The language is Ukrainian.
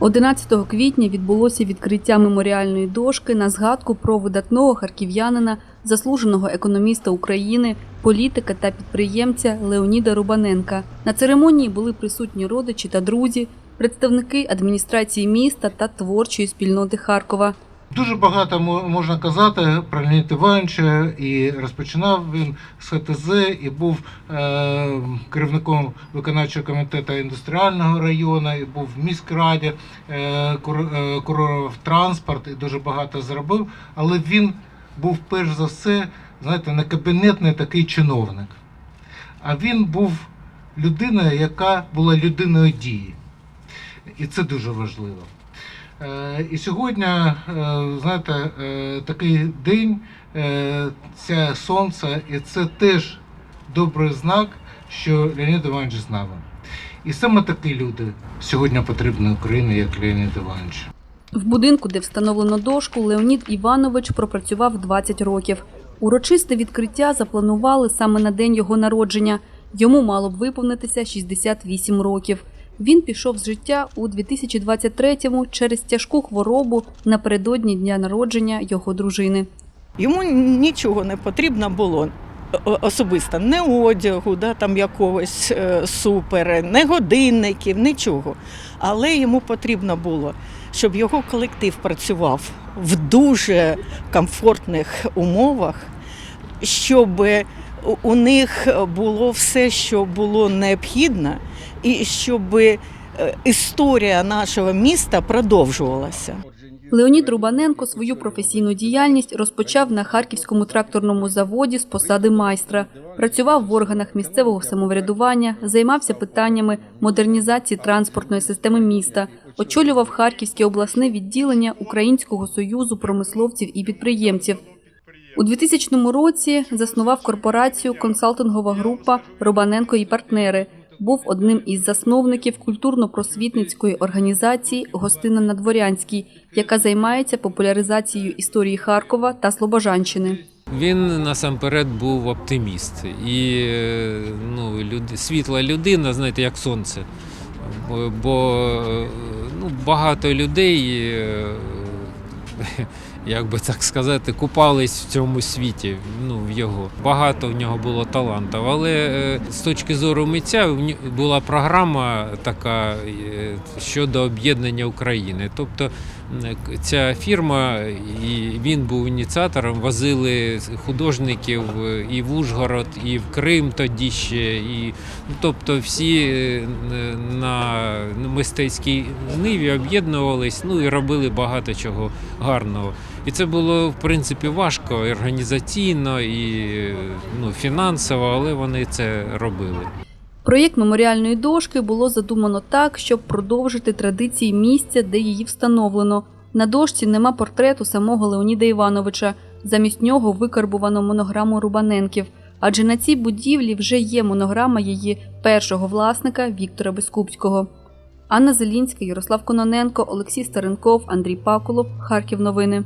11 квітня відбулося відкриття меморіальної дошки на згадку про видатного харків'янина, заслуженого економіста України, політика та підприємця Леоніда Рубаненка. На церемонії були присутні родичі та друзі, представники адміністрації міста та творчої спільноти Харкова. Дуже багато можна казати про Леоніда Івановича, і розпочинав він з ХТЗ і був е, керівником виконавчого комітету індустріального району, і був в міськраді, е, е, курував транспорт і дуже багато зробив. Але він був перш за все, знаєте, не кабінетний такий чиновник. А він був людиною, яка була людиною дії. І це дуже важливо. Е, І сьогодні, е, знаєте, е, такий день, це сонце, і це теж добрий знак, що Леонід Іванович з нами. І саме такі люди сьогодні потрібні Україні, як Леонід Іванович. В будинку, де встановлено дошку, Леонід Іванович пропрацював 20 років. Урочисте відкриття запланували саме на день його народження. Йому мало б виповнитися 68 років. Він пішов з життя у 2023-му через тяжку хворобу напередодні дня народження його дружини. Йому нічого не потрібно було особисто, не одягу, да, там якогось е, супер, не годинників, нічого. Але йому потрібно було, щоб його колектив працював в дуже комфортних умовах, щоб у- них було все, що було необхідно, і щоб е, історія нашого міста продовжувалася. Леонід Рубаненко свою професійну діяльність розпочав на Харківському тракторному заводі з посади майстра. Працював в органах місцевого самоврядування, займався питаннями модернізації транспортної системи міста, очолював Харківське обласне відділення Українського союзу промисловців і підприємців. У 2000 році заснував корпорацію консалтингова група Рубаненко і партнери. Був одним із засновників культурно-просвітницької організації Гостина на Дворянській, яка займається популяризацією історії Харкова та Слобожанщини. Він насамперед був оптиміст і ну, люд... світла людина, знаєте, як сонце. Бо, ну, багато людей, е, як би так сказати, купались в цьому світі, ну, в його. Багато в нього було талантів. Але е, з точки зору митця була програма така е, щодо об'єднання України. Тобто ця фірма, і він був ініціатором, возили художників е, і в Ужгород, і в Крим тоді ще. І, ну, тобто всі е, на мистецькій ниві об'єднувались ну, і робили багато чого гарного. І це було в принципі важко організаційно і ну, фінансово, але вони це робили. Проєкт меморіальної дошки було задумано так, щоб продовжити традиції місця, де її встановлено. На дошці нема портрету самого Леоніда Івановича. Замість нього викарбувано монограму Рубаненків. Адже на цій будівлі вже є монограма її першого власника Віктора Бескупського. Анна Зелінська, Ярослав Кононенко, Олексій Старенков, Андрій Пакулов. Харків. Новини.